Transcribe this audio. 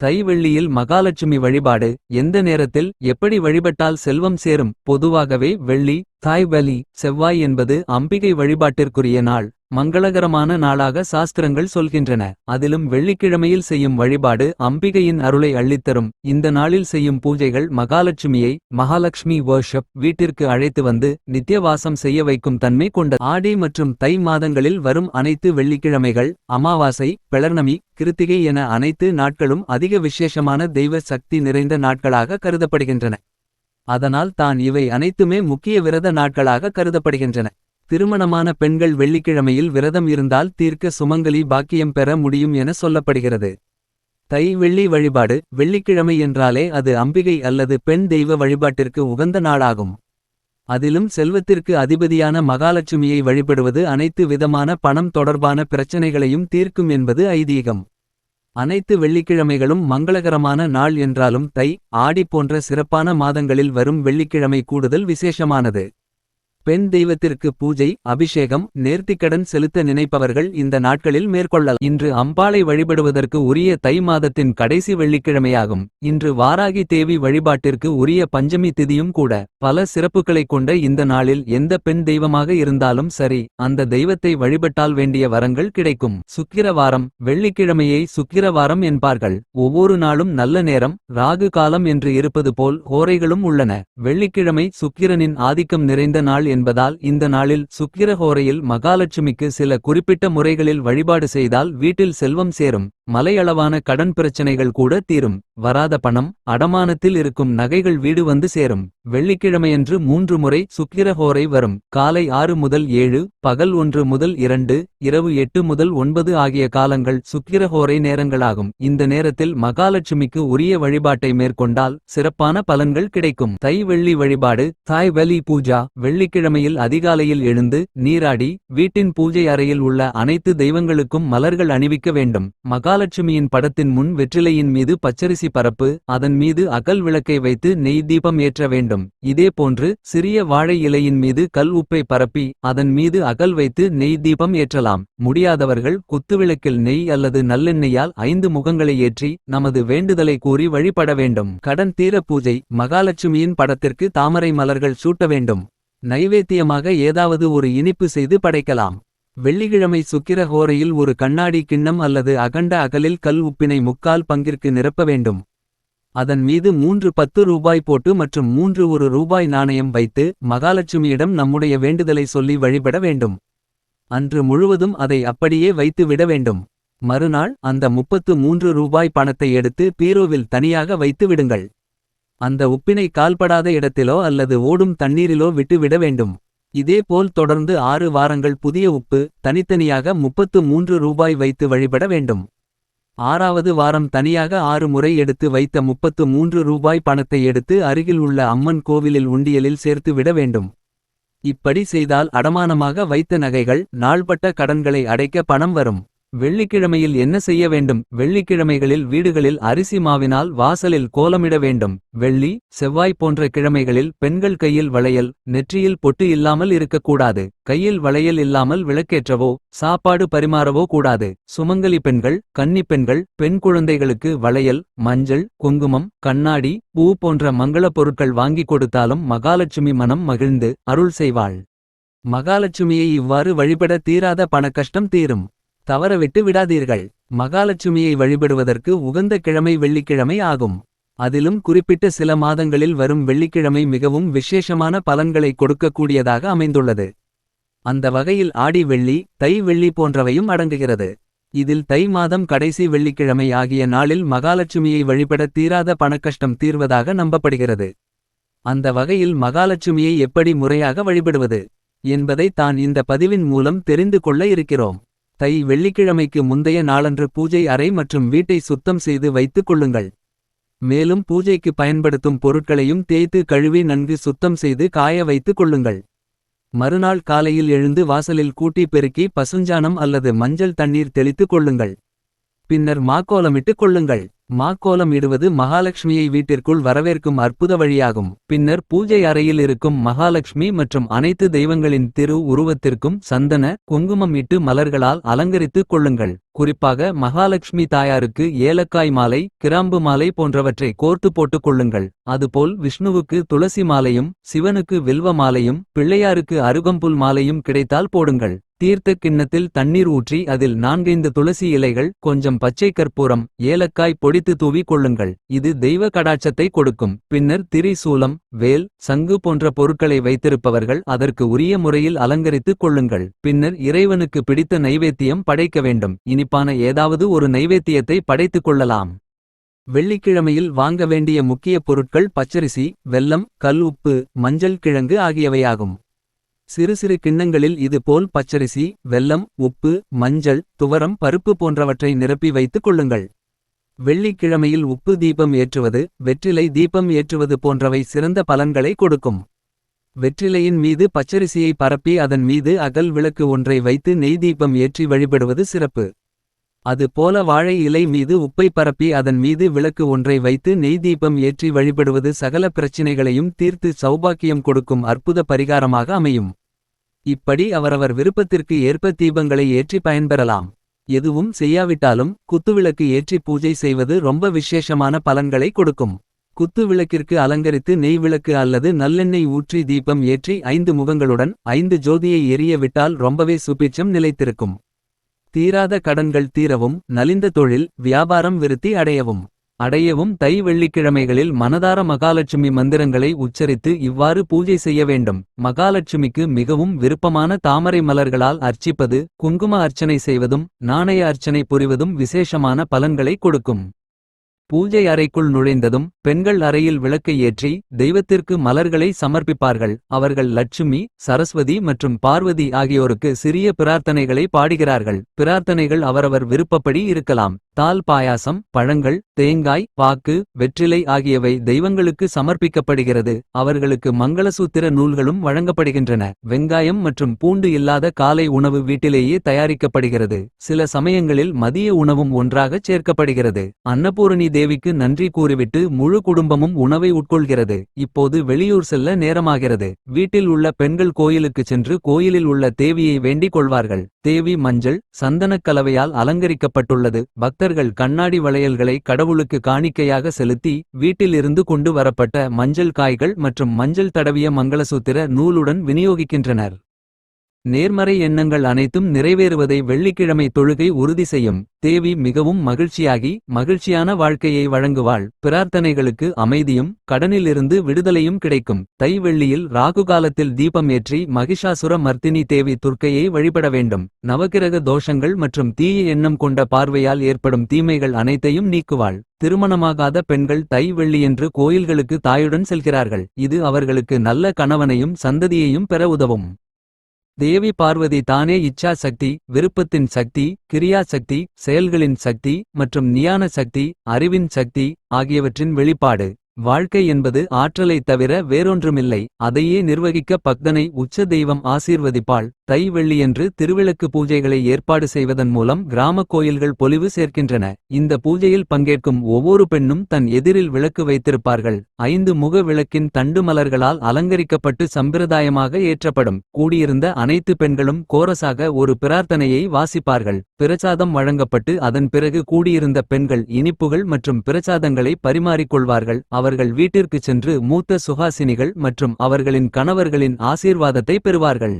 தை வெள்ளியில் மகாலட்சுமி வழிபாடு எந்த நேரத்தில் எப்படி வழிபட்டால் செல்வம் சேரும் பொதுவாகவே வெள்ளி தாய் பலி செவ்வாய் என்பது அம்பிகை வழிபாட்டிற்குரிய நாள். மங்களகரமான நாளாக சாஸ்திரங்கள் சொல்கின்றன. அதிலும் வெள்ளிக்கிழமையில் செய்யும் வழிபாடு அம்பிகையின் அருளை அள்ளித்தரும். இந்த நாளில் செய்யும் பூஜைகள் மகாலட்சுமியை மகாலட்சுமி வர்ஷப் வீட்டிற்கு அழைத்து வந்து நித்தியவாசம் செய்ய வைக்கும் தன்மை கொண்ட ஆடி மற்றும் தை மாதங்களில் வரும் அனைத்து வெள்ளிக்கிழமைகள் அமாவாசை பிளர்ணமி கிருத்திகை என அனைத்து நாட்களும் அதிக விசேஷமான தெய்வ சக்தி நிறைந்த நாட்களாக கருதப்படுகின்றன. அதனால் தான் இவை அனைத்துமே முக்கிய விரத நாட்களாக கருதப்படுகின்றன. திருமணமான பெண்கள் வெள்ளிக்கிழமையில் விரதம் இருந்தால் தீர்க்க சுமங்கலி பாக்கியம் பெற முடியும் என சொல்லப்படுகிறது. தை வெள்ளி வழிபாடு வெள்ளிக்கிழமை என்றாலே அது அம்பிகை அல்லது பெண் தெய்வ வழிபாட்டிற்கு உகந்த நாளாகும். அதிலும் செல்வத்திற்கு அதிபதியான மகாலட்சுமியை வழிபடுவது அனைத்து விதமான பணம் தொடர்பான பிரச்சனைகளையும் தீர்க்கும் என்பது ஐதீகம். அனைத்து வெள்ளிக்கிழமைகளும் மங்களகரமான நாள் என்றாலும் தை ஆடி போன்ற சிறப்பான மாதங்களில் வரும் வெள்ளிக்கிழமை கூடுதல் விசேஷமானது. பெண் தெய்வத்திற்கு பூஜை அபிஷேகம் நேர்த்திக்கடன் செலுத்த நினைப்பவர்கள் இந்த நாட்களில் மேற்கொள்ளலாம். இன்று அம்பாளை வழிபடுவதற்கு உரிய தை மாதத்தின் கடைசி வெள்ளிக்கிழமையாகும். இன்று வாராகி தேவி வழிபாட்டிற்கு உரிய பஞ்சமி திதியும் கூட. பல சிறப்புகளை கொண்ட இந்த நாளில் எந்த பெண் தெய்வமாக இருந்தாலும் சரி அந்த தெய்வத்தை வழிபட்டால் வேண்டிய வரங்கள் கிடைக்கும். சுக்கிரவாரம் வெள்ளிக்கிழமையை சுக்கிரவாரம் என்பார்கள். ஒவ்வொரு நாளும் நல்ல நேரம் ராகு காலம் என்று இருப்பது போல் ஓரைகளும் உள்ளன. வெள்ளிக்கிழமை சுக்கிரனின் ஆதிக்கம் நிறைந்த நாள் என்பதால் இந்த நாளில் சுக்கிரஹோரையில் மகாலட்சுமிக்கு சில குறிப்பிட்ட முறைகளில் வழிபாடு செய்தால் வீட்டில் செல்வம் சேரும். மலையளவான கடன் பிரச்சனைகள் கூட தீரும். வராத பணம் அடமானத்தில் இருக்கும் நகைகள் வீடு வந்து சேரும். வெள்ளிக்கிழமையன்று மூன்று முறை சுக்கிரஹோரை வரும். காலை ஆறு முதல் ஏழு பகல் ஒன்று முதல் இரண்டு இரவு எட்டு முதல் ஒன்பது ஆகிய காலங்கள் சுக்கிரஹோரை நேரங்களாகும். இந்த நேரத்தில் மகாலட்சுமிக்கு உரிய வழிபாட்டை மேற்கொண்டால் சிறப்பான பலன்கள் கிடைக்கும். தை வெள்ளி வழிபாடு தாய் வலி பூஜா வெள்ளிக்கிழமையில் அதிகாலையில் எழுந்து நீராடி வீட்டின் பூஜை அறையில் உள்ள அனைத்து தெய்வங்களுக்கும் மலர்கள் அணிவிக்க வேண்டும். மகா மகாலட்சுமியின் படத்தின் முன் வெற்றிலையின் மீது பச்சரிசி பரப்பு அதன் மீது அகல் விளக்கை வைத்து நெய் தீபம் ஏற்ற வேண்டும். இதேபோன்று சிறிய வாழை இலையின் மீது கல் உப்பை பரப்பி அதன் மீது அகல் வைத்து நெய் தீபம் ஏற்றலாம். முடியாதவர்கள் குத்துவிளக்கில் நெய் அல்லது நல்லெண்ணெயால் ஐந்து முகங்களை ஏற்றி நமது வேண்டுதலை கூறி வழிபட வேண்டும். கடன் தீர பூஜை மகாலட்சுமியின் படத்திற்கு தாமரை மலர்கள் சூட்ட வேண்டும். நைவேத்தியமாக ஏதாவது ஒரு இனிப்பு செய்து படைக்கலாம். வெள்ளிக்கிழமை சுக்கிர ஹோரையில் ஒரு கண்ணாடி கிண்ணம் அல்லது அகண்ட அகலில் கல் உப்பினை முக்கால் பங்கிற்கு நிரப்ப வேண்டும். அதன் மீது மூன்று பத்து ரூபாய் போட்டு மற்றும் மூன்று ஒரு ரூபாய் நாணயம் வைத்து மகாலட்சுமியிடம் நம்முடைய வேண்டுதலை சொல்லி வழிபட வேண்டும். அன்று முழுவதும் அதை அப்படியே வைத்து விட வேண்டும். மறுநாள் அந்த முப்பத்து மூன்று ரூபாய் பணத்தை எடுத்து பீரோவில் தனியாக வைத்து விடுங்கள். அந்த உப்பினை கால்படாத இடத்திலோ அல்லது ஓடும் தண்ணீரிலோ விட்டு விட வேண்டும். இதேபோல் தொடர்ந்து ஆறு வாரங்கள் புதிய உப்பு தனித்தனியாக முப்பத்து மூன்று ரூபாய் வைத்து வழிபட வேண்டும். ஆறாவது வாரம் தனியாக ஆறு முறை எடுத்து வைத்த முப்பத்து மூன்று ரூபாய் பணத்தை எடுத்து அருகில் உள்ள அம்மன் கோவிலில் உண்டியலில் சேர்த்து விட வேண்டும். இப்படி செய்தால் அடமானமாக வைத்த நகைகள் நாள்பட்ட கடன்களை அடைக்க பணம் வரும். வெள்ளிக்கிழமையில் என்ன செய்ய வேண்டும்? வெள்ளிக்கிழமைகளில் வீடுகளில் அரிசி மாவினால் வாசலில் கோலமிட வேண்டும். வெள்ளி செவ்வாய் போன்ற கிழமைகளில் பெண்கள் கையில் வளையல் நெற்றியில் பொட்டு இல்லாமல் இருக்கக்கூடாது. கையில் வளையல் இல்லாமல் விளக்கேற்றவோ சாப்பாடு பரிமாறவோ கூடாது. சுமங்கலி பெண்கள் கன்னி பெண்கள் பெண் குழந்தைகளுக்கு வளையல் மஞ்சள் குங்குமம் கண்ணாடி பூ போன்ற மங்களப் பொருட்கள் வாங்கிக் கொடுத்தாலும் மகாலட்சுமி மனம் மகிழ்ந்து அருள் செய்வாள். மகாலட்சுமியை இவ்வாறு வழிபட தீராத பணக்கஷ்டம் தீரும். தவறவிட்டு விடாதீர்கள். மகாலட்சுமியை வழிபடுவதற்கு உகந்த கிழமை வெள்ளிக்கிழமை ஆகும். அதிலும் குறிப்பிட்ட சில மாதங்களில் வரும் வெள்ளிக்கிழமை மிகவும் விசேஷமான பலன்களை கொடுக்கக்கூடியதாக அமைந்துள்ளது. அந்த வகையில் ஆடி வெள்ளி தை வெள்ளி போன்றவையும் அடங்குகிறது. இதில் தை மாதம் கடைசி வெள்ளிக்கிழமை ஆகிய நாளில் மகாலட்சுமியை வழிபட தீராத பணக்கஷ்டம் தீர்வதாக நம்பப்படுகிறது. அந்த வகையில் மகாலட்சுமியை எப்படி முறையாக வழிபடுவது என்பதை தான் இந்த பதிவின் மூலம் தெரிந்து கொள்ள இருக்கிறோம். தை வெள்ளிக்கிழமைக்கு முந்தைய நாளன்று பூஜை அறை மற்றும் வீட்டை சுத்தம் செய்து வைத்துக் கொள்ளுங்கள். மேலும் பூஜைக்கு பயன்படுத்தும் பொருட்களையும் தேய்த்து கழுவி நன்கு சுத்தம் செய்து காய வைத்துக் கொள்ளுங்கள். மறுநாள் காலையில் எழுந்து வாசலில் கூட்டி பெருக்கி பசுஞ்சானம் அல்லது மஞ்சள் தண்ணீர் தெளித்துக் கொள்ளுங்கள். பின்னர் மாக்கோலமிட்டுக் கொள்ளுங்கள். மாக்கோலம் இடுவது மகாலட்சுமியை வீட்டிற்குள் வரவேற்கும் அற்புத வழியாகும். பின்னர் பூஜை அறையில் இருக்கும் மகாலட்சுமி மற்றும் அனைத்து தெய்வங்களின் திரு உருவத்திற்கும் சந்தன குங்குமம் இட்டு மலர்களால் அலங்கரித்துக் கொள்ளுங்கள். குறிப்பாக மகாலட்சுமி தாயாருக்கு ஏலக்காய் மாலை கிராம்பு மாலை போன்றவற்றை கோர்த்து போட்டுக் கொள்ளுங்கள். அதுபோல் விஷ்ணுவுக்கு துளசி மாலையும் சிவனுக்கு வில்வ மாலையும் பிள்ளையாருக்கு அருகம்புல் மாலையும் கிடைத்தால் போடுங்கள். தீர்த்த கிண்ணத்தில் தண்ணீர் ஊற்றி அதில் நான்கைந்து துளசி இலைகள் கொஞ்சம் பச்சை கற்பூரம் ஏலக்காய் பொடித்து தூவி கொள்ளுங்கள். இது தெய்வ கடாட்சத்தை கொடுக்கும். பின்னர் திரி சூலம் வேல் சங்கு போன்ற பொருட்களை வைத்திருப்பவர்கள் அதற்கு உரிய முறையில் அலங்கரித்துக் கொள்ளுங்கள். பின்னர் இறைவனுக்கு பிடித்த நைவேத்தியம் படைக்க வேண்டும். இனிப்பான ஏதாவது ஒரு நைவேத்தியத்தை படைத்துக் கொள்ளலாம். வெள்ளிக்கிழமையில் வாங்க வேண்டிய முக்கிய பொருட்கள் பச்சரிசி வெல்லம் கல் உப்பு மஞ்சள் கிழங்கு ஆகியவையாகும். சிறு சிறு கிண்ணங்களில் இது போல் பச்சரிசி வெல்லம் உப்பு மஞ்சள் துவரம் பருப்பு போன்றவற்றை நிரப்பி வைத்துக் கொள்ளுங்கள். வெள்ளிக்கிழமையில் உப்பு தீபம் ஏற்றுவது வெற்றிலை தீபம் ஏற்றுவது போன்றவை சிறந்த பலன்களை கொடுக்கும். வெற்றிலையின் மீது பச்சரிசியை பரப்பி அதன் மீது அகல் விளக்கு ஒன்றை வைத்து நெய் தீபம் ஏற்றி வழிபடுவது சிறப்பு. அது போல வாழை இலை மீது உப்பை பரப்பி அதன் மீது விளக்கு ஒன்றை வைத்து நெய் தீபம் ஏற்றி வழிபடுவது சகல பிரச்சினைகளையும் தீர்த்து சௌபாக்கியம் கொடுக்கும் அற்புத பரிகாரமாக அமையும். இப்படி அவரவர் விருப்பத்திற்கு ஏற்ப தீபங்களை ஏற்றி பயன்பெறலாம். எதுவும் செய்யாவிட்டாலும் குத்துவிளக்கு ஏற்றி பூஜை செய்வது ரொம்ப விசேஷமான பலன்களை கொடுக்கும். குத்து விளக்கிற்கு அலங்கரித்து நெய் விளக்கு அல்லது நல்லெண்ணெய் ஊற்றி தீபம் ஏற்றி ஐந்து முகங்களுடன் ஐந்து ஜோதியை எரிய விட்டால் ரொம்பவே சுபிட்சம் நிலைத்திருக்கும். தீராத கடன்கள் தீரவும் நலிந்த தொழில் வியாபாரம் விருத்தி அடையவும். அடையவும் தை வெள்ளிக்கிழமைகளில் மனதார மகாலட்சுமி மந்திரங்களை உச்சரித்து இவ்வாறு பூஜை செய்ய வேண்டும். மகாலட்சுமிக்கு மிகவும் விருப்பமான தாமரை மலர்களால் அர்ச்சிப்பது குங்கும அர்ச்சனை செய்வதும் நாணய அர்ச்சனை புரிவதும் விசேஷமான பலன்களை கொடுக்கும். பூஜை அறைக்குள் நுழைந்ததும் பெண்கள் அறையில் விளக்கை ஏற்றி தெய்வத்திற்கு மலர்களை சமர்ப்பிப்பார்கள். அவர்கள் லட்சுமி சரஸ்வதி மற்றும் பார்வதி ஆகியோருக்கு சிறிய பிரார்த்தனைகளை பாடுகிறார்கள். பிரார்த்தனைகள் அவரவர் விருப்பப்படி இருக்கலாம். தால் பாயாசம் பழங்கள் தேங்காய் பாக்கு வெற்றிலை ஆகியவை தெய்வங்களுக்கு சமர்ப்பிக்கப்படுகிறது. அவர்களுக்கு மங்களசூத்திர நூல்களும் வழங்கப்படுகின்றன. வெங்காயம் மற்றும் பூண்டு இல்லாத காலை உணவு வீட்டிலேயே தயாரிக்கப்படுகிறது. சில சமயங்களில் மதிய உணவும் ஒன்றாகச் சேர்க்கப்படுகிறது. அன்னபூரணி தேவிக்கு நன்றி கூறிவிட்டு முழு குடும்பமும் உணவை உட்கொள்கிறது. இப்போது வெளியூர் செல்ல நேரமாகிறது. வீட்டில் உள்ள பெண்கள் கோயிலுக்கு சென்று கோயிலில் உள்ள தேவியை வேண்டிக் கொள்வார்கள். தேவி மஞ்சள் சந்தனக் கலவையால் அலங்கரிக்கப்பட்டுள்ளது. பக்தர்கள் கண்ணாடி வளையல்களை கடவுளுக்கு காணிக்கையாக செலுத்தி வீட்டிலிருந்து கொண்டு வரப்பட்ட மஞ்சள் காய்கள் மற்றும் மஞ்சள் தடவிய மங்களசூத்திர நூலுடன் விநியோகிக்கின்றனர். நேர்மறை எண்ணங்கள் அனைத்தும் நிறைவேறுவதை வெள்ளிக்கிழமை தொழுகை உறுதி செய்யும். தேவி மிகவும் மகிழ்ச்சியாகி மகிழ்ச்சியான வாழ்க்கையை வழங்குவாள். பிரார்த்தனைகளுக்கு அமைதியும் கடனிலிருந்து விடுதலையும் கிடைக்கும். தை வெள்ளியில் ராகுகாலத்தில் தீபம் ஏற்றி மகிஷாசுர மர்த்தினி தேவி துர்க்கையை வழிபட வேண்டும். நவகிரக தோஷங்கள் மற்றும் தீய எண்ணம் கொண்ட பார்வையால் ஏற்படும் தீமைகள் அனைத்தையும் நீக்குவாள். திருமணமாகாத பெண்கள் தை வெள்ளியன்று கோயில்களுக்கு தாயுடன் செல்கிறார்கள். இது அவர்களுக்கு நல்ல கணவனையும் சந்ததியையும் பெற உதவும். தேவி பார்வதி தானே இச்சா சக்தி விருப்பத்தின் சக்தி கிரியா சக்தி செயல்களின் சக்தி மற்றும் நியான சக்தி அறிவின் சக்தி ஆகியவற்றின் வெளிப்பாடு. வாழ்க்கை என்பது ஆற்றலைத் தவிர வேறொன்றுமில்லை. அதையே நிர்வகிக்க பக்தனை உச்ச தெய்வம் ஆசீர்வதிப்பாள். தை வெள்ளியன்று திருவிளக்கு பூஜைகளை ஏற்பாடு செய்வதன் மூலம் கிராம கோயில்கள் பொலிவு சேர்க்கின்றன. இந்த பூஜையில் பங்கேற்கும் ஒவ்வொரு பெண்ணும் தன் எதிரில் விளக்கு வைத்திருப்பார்கள். ஐந்து முக விளக்கின் தண்டு மலர்களால் அலங்கரிக்கப்பட்டு சம்பிரதாயமாக ஏற்றப்படும். கூடியிருந்த அனைத்து பெண்களும் கோரசாக ஒரு பிரார்த்தனையை வாசிப்பார்கள். பிரசாதம் வழங்கப்பட்டு அதன் பிறகு கூடியிருந்த பெண்கள் இனிப்புகள் மற்றும் பிரசாதங்களை பரிமாறிக்கொள்வார்கள். அவர் அவர்கள் வீட்டிற்குச் சென்று மூத்த சுகாசினிகள் மற்றும் அவர்களின் கணவர்களின் ஆசீர்வாதத்தை பெறுவார்கள்.